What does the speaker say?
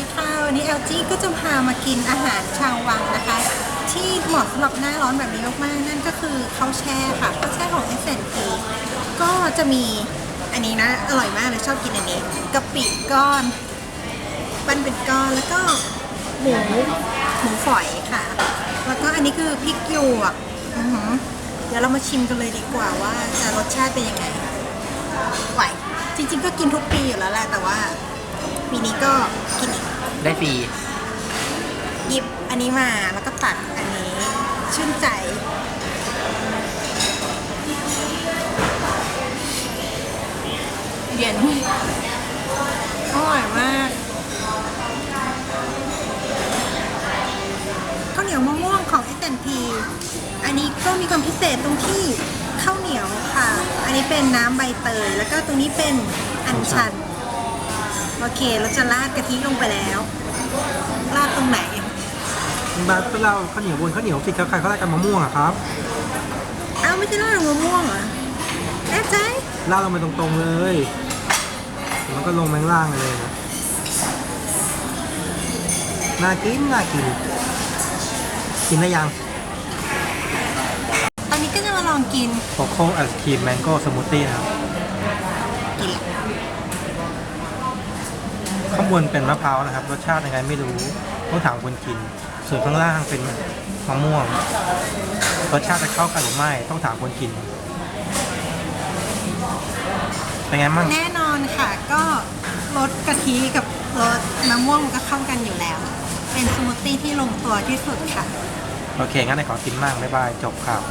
ดีค่ะ วันนี้ LG ก็จะพามากินอาหารชาววังนะคะ ที่เหมาะสำหรับหน้าร้อนแบบนี้มากๆ นั่นก็คือข้าวแช่ค่ะข้าวแช่ของ s อ p ก็จะมีอันนี้นะ อร่อยมากเลยชอบกินอันนี้กะปิก้อน ปั้นเป็นก้อนแล้วก็หมูหมูฝอยค่ะ แล้วก็อันนี้คือพริกหยวกเดี๋ยวเรามาชิมกันเลยดีกว่าว่าจะรสชาติเป็นยังไงไหวจริงๆก็กินทุกปีอยู่แล้วแหละแต่ว่าปีนี้ก็กินอีก ได้ฟรีหยิบอันนี้มาแล้วก็ตักอันนี้ชื่นใจ เย็นอร่อยมากข้าวเหนียวมะม่วงของ S&P อันนี้ก็มีความพิเศษตรงที่ข้าวเหนียวค่ะ อันนี้เป็นน้ำใบเตย แล้วก็ตรงนี้เป็นอัญชัน โอเคเราจะราดกะทิลงไปแล้วราดตรงไหนบาสเราข้าวเหนียวบนข้าวเหนียวติดกับไข่ข้าวราดกันมะม่วงอะครับอ้าวไม่ใช่ราดลงมะม่วงเหรอแน่ใจราดลงไปตรงๆเลยแล้วก็ลงแมงล่างเลยนะน่ากินน่ากินกินได้ยัง ตอนนี้ก็จะมาลองกินโคโค่ไอศครีมแมงโก้สมูทตี้นะครับ กินละ ข้างบนเป็นมะพร้าวนะครับ รสชาติยังไงไม่รู้ต้องถามคนกิน ส่วนข้างล่างเป็นมะม่วง รสชาติจะเข้ากันหรือไม่ต้องถามคนกิน เป็นไงมั่งแน่นอนค่ะก็รสกะทิกับรสมะม่วงมันก็เข้ากันอยู่แล้ว เป็นสมูทตี้ที่ลงตัวที่สุดค่ะ โอเค งั้นไหนขอกินมากบ๊ายบาย จบข่าว